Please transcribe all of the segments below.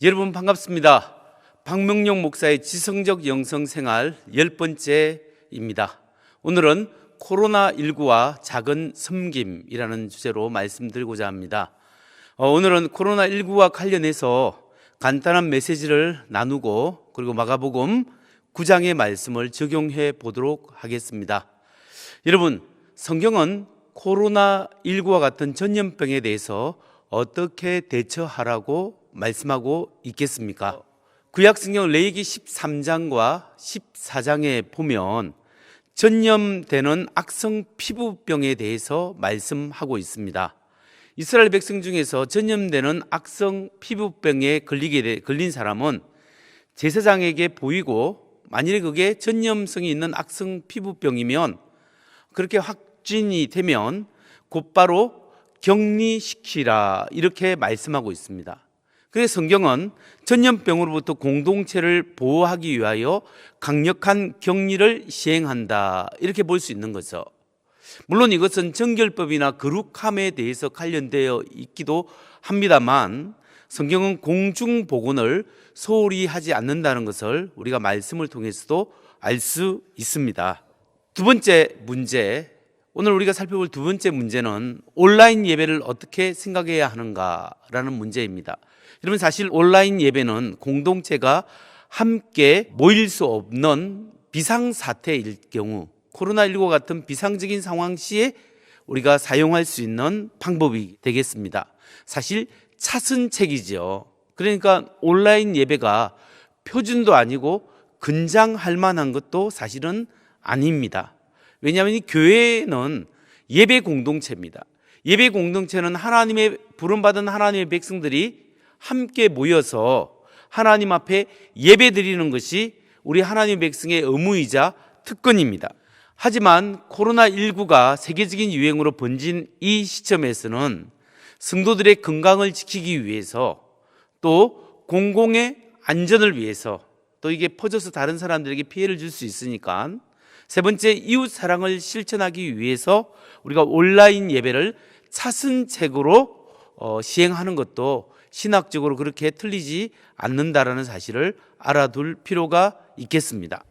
여러분 반갑습니다. 박명용 목사의 지성적 영성 생활 열 번째입니다. 오늘은 코로나19와 작은 섬김이라는 주제로 말씀드리고자 합니다. 어, 오늘은 코로나19와 관련해서 간단한 메시지를 나누고 그리고 마가복음 9장의 말씀을 적용해 보도록 하겠습니다. 여러분, 성경은 코로나19와 같은 전염병에 대해서 어떻게 대처하라고 말씀하고 있겠습니까? 구약 성경 레이기 13장과 14장에 보면 전염되는 악성 피부병에 대해서 말씀하고 있습니다. 이스라엘 백성 중에서 전염되는 악성 피부병에 걸리게 돼- 걸린 사람은 제사장에게 보이고 만일에 그게 전염성이 있는 악성 피부병이면 그렇게 확진이 되면 곧바로 격리시키라 이렇게 말씀하고 있습니다. 그래서 성경은 전염병으로부터 공동체를 보호하기 위하여 강력한 격리를 시행한다 이렇게 볼 수 있는 거죠. 물론 이것은 정결법이나 거룩함에 대해서 관련되어 있기도 합니다만 성경은 공중보건을 소홀히 하지 않는다는 것을 우리가 말씀을 통해서도 알 수 있습니다. 두 번째 문제, 오늘 우리가 살펴볼 두 번째 문제는 온라인 예배를 어떻게 생각해야 하는가라는 문제입니다. 여러분 사실 온라인 예배는 공동체가 함께 모일 수 없는 비상사태일 경우 코로나19 같은 비상적인 상황 시에 우리가 사용할 수 있는 방법이 되겠습니다. 사실 차선책이죠. 그러니까 온라인 예배가 표준도 아니고 근장할 만한 것도 사실은 아닙니다. 왜냐하면 이 교회는 예배 공동체입니다. 예배 공동체는 하나님의 부름받은 하나님의 백성들이 함께 모여서 하나님 앞에 예배 드리는 것이 우리 하나님의 백성의 의무이자 특권입니다. 하지만 코로나19가 세계적인 유행으로 번진 이 시점에서는 성도들의 건강을 지키기 위해서 또 공공의 안전을 위해서 또 이게 퍼져서 다른 사람들에게 피해를 줄 수 있으니까 세 번째 이웃 사랑을 실천하기 위해서 우리가 온라인 예배를 차선책으로 어, 시행하는 것도 신학적으로 그렇게 틀리지 않는다라는 사실을 알아둘 필요가 있겠습니다.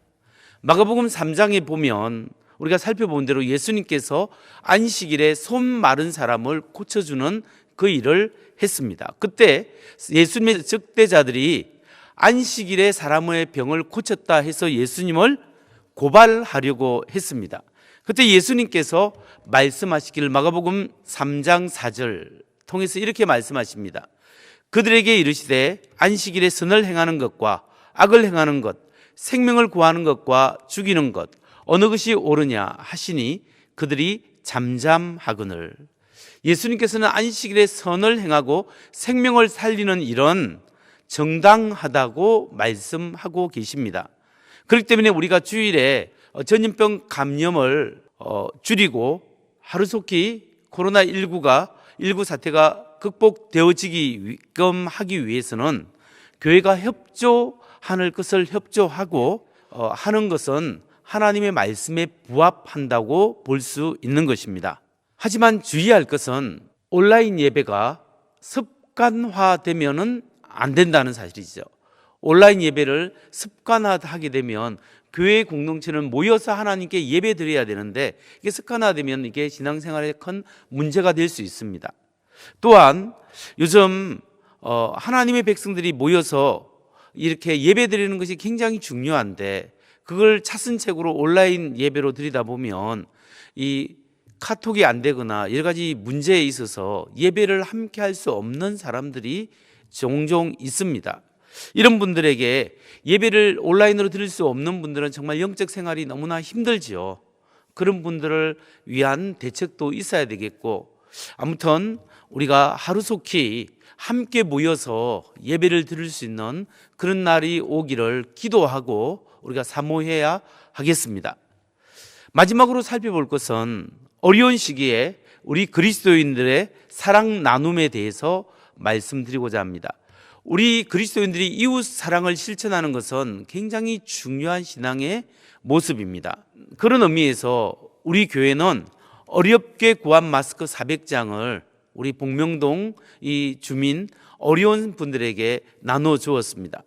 마가복음 3장에 보면 우리가 살펴본 대로 예수님께서 안식일에 손 마른 사람을 고쳐주는 그 일을 했습니다. 그때 예수님의 적대자들이 안식일에 사람의 병을 고쳤다 해서 예수님을 고발하려고 했습니다. 그때 예수님께서 말씀하시기를 마가복음 3장 4절 통해서 이렇게 말씀하십니다. 그들에게 이르시되 안식일에 선을 행하는 것과 악을 행하는 것, 생명을 구하는 것과 죽이는 것 어느 것이 옳으냐 하시니 그들이 잠잠하거늘 예수님께서는 안식일에 선을 행하고 생명을 살리는 일은 정당하다고 말씀하고 계십니다. 그렇기 때문에 우리가 주일에 어, 전염병 감염을 어, 줄이고 하루속히 코로나19가 19 사태가 극복되어지기끔 하기 위해서는 교회가 협조하는 것을 협조하고 어, 하는 것은 하나님의 말씀에 부합한다고 볼 수 있는 것입니다. 하지만 주의할 것은 온라인 예배가 습관화되면은 안 된다는 사실이죠. 온라인 예배를 습관화하게 되면 교회 공동체는 모여서 하나님께 예배 드려야 되는데 이게 습관화되면 이게 신앙생활에 큰 문제가 될 수 있습니다. 또한 요즘 어, 하나님의 백성들이 모여서 이렇게 예배 드리는 것이 굉장히 중요한데 그걸 차선책으로 온라인 예배로 드리다 보면 이 카톡이 안 되거나 여러 가지 문제에 있어서 예배를 함께 할 수 없는 사람들이 종종 있습니다. 이런 분들에게 예배를 온라인으로 드릴 수 없는 분들은 정말 영적 생활이 너무나 힘들지요. 그런 분들을 위한 대책도 있어야 되겠고 아무튼 우리가 하루속히 함께 모여서 예배를 드릴 수 있는 그런 날이 오기를 기도하고 우리가 사모해야 하겠습니다. 마지막으로 살펴볼 것은 어려운 시기에 우리 그리스도인들의 사랑 나눔에 대해서 말씀드리고자 합니다. 우리 그리스도인들이 이웃 사랑을 실천하는 것은 굉장히 중요한 신앙의 모습입니다. 그런 의미에서 우리 교회는 어렵게 구한 마스크 400장을 우리 복명동 이 주민 어려운 분들에게 나눠 주었습니다.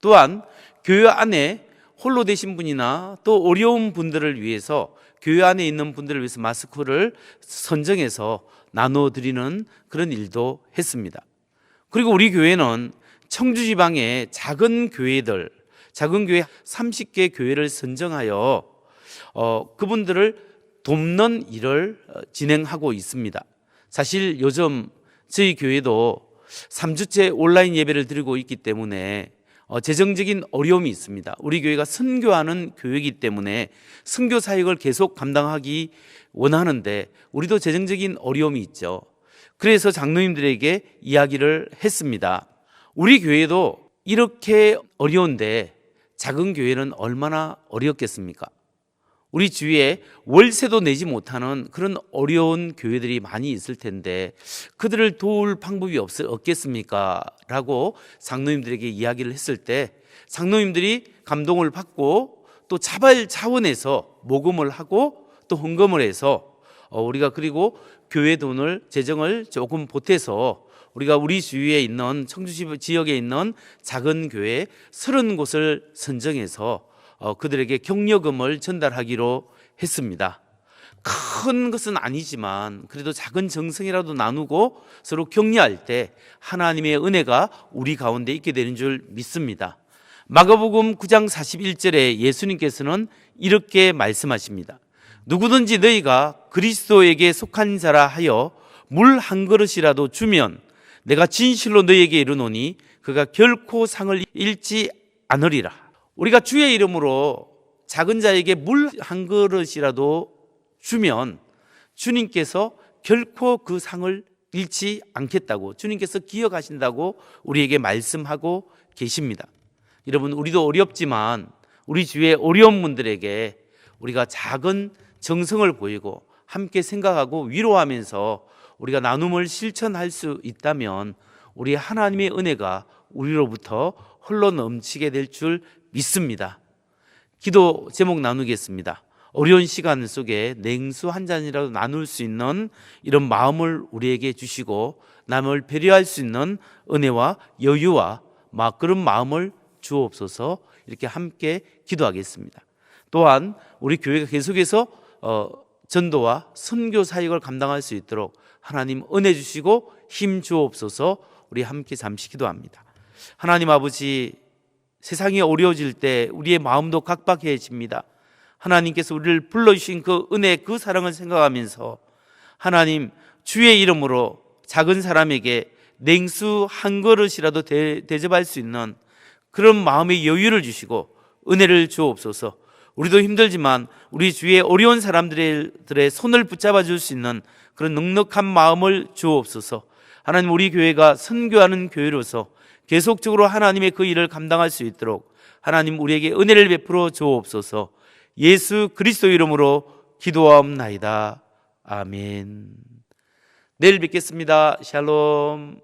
또한 교회 안에 홀로 되신 분이나 또 어려운 분들을 위해서 교회 안에 있는 분들을 위해서 마스크를 선정해서 나눠 드리는 그런 일도 했습니다. 그리고 우리 교회는 청주 지방의 작은 교회들, 작은 교회 30개 교회를 선정하여 어, 그분들을 돕는 일을 어, 진행하고 있습니다. 사실 요즘 저희 교회도 3주째 온라인 예배를 드리고 있기 때문에 어, 재정적인 어려움이 있습니다. 우리 교회가 선교하는 교회이기 때문에 선교 사역을 계속 감당하기 원하는데 우리도 재정적인 어려움이 있죠. 그래서 장로님들에게 이야기를 했습니다. 우리 교회도 이렇게 어려운데 작은 교회는 얼마나 어렵겠습니까? 우리 주위에 월세도 내지 못하는 그런 어려운 교회들이 많이 있을 텐데 그들을 도울 방법이 없, 없겠습니까? 라고 장로님들에게 이야기를 했을 때 장로님들이 감동을 받고 또 자발 차원에서 모금을 하고 또 헌금을 해서 어, 우리가 그리고 교회 돈을 재정을 조금 보태서 우리가 우리 주위에 있는 청주 지역에 있는 작은 교회 30곳을 선정해서 어, 그들에게 격려금을 전달하기로 했습니다. 큰 것은 아니지만 그래도 작은 정성이라도 나누고 서로 격려할 때 하나님의 은혜가 우리 가운데 있게 되는 줄 믿습니다. 마가복음 9장 41절에 예수님께서는 이렇게 말씀하십니다. 누구든지 너희가 그리스도에게 속한 자라 하여 물 한 그릇이라도 주면 내가 진실로 너희에게 이르노니 그가 결코 상을 잃지 않으리라. 우리가 주의 이름으로 작은 자에게 물 한 그릇이라도 주면 주님께서 결코 그 상을 잃지 않겠다고 주님께서 기억하신다고 우리에게 말씀하고 계십니다. 여러분, 우리도 어렵지만 우리 주위의 어려운 분들에게 우리가 작은 정성을 보이고 함께 생각하고 위로하면서 우리가 나눔을 실천할 수 있다면 우리 하나님의 은혜가 우리로부터 흘러 넘치게 될 줄 믿습니다. 기도 제목 나누겠습니다. 어려운 시간 속에 냉수 한 잔이라도 나눌 수 있는 이런 마음을 우리에게 주시고 남을 배려할 수 있는 은혜와 여유와 막 그런 마음을 주옵소서 이렇게 함께 기도하겠습니다. 또한 우리 교회가 계속해서 어, 전도와 선교 사역을 감당할 수 있도록 하나님 은혜 주시고 힘 주옵소서 우리 함께 잠시 기도합니다. 하나님 아버지 세상이 어려워질 때 우리의 마음도 각박해집니다. 하나님께서 우리를 불러주신 그 은혜, 그 사랑을 생각하면서 하나님 주의 이름으로 작은 사람에게 냉수 한 그릇이라도 대, 대접할 수 있는 그런 마음의 여유를 주시고 은혜를 주옵소서. 우리도 힘들지만 우리 주위에 어려운 사람들의 손을 붙잡아 줄 수 있는 그런 넉넉한 마음을 주옵소서. 하나님 우리 교회가 선교하는 교회로서 계속적으로 하나님의 그 일을 감당할 수 있도록 하나님 우리에게 은혜를 베풀어 주옵소서. 예수 그리스도 이름으로 기도하옵나이다. 아멘. 내일 뵙겠습니다. 샬롬.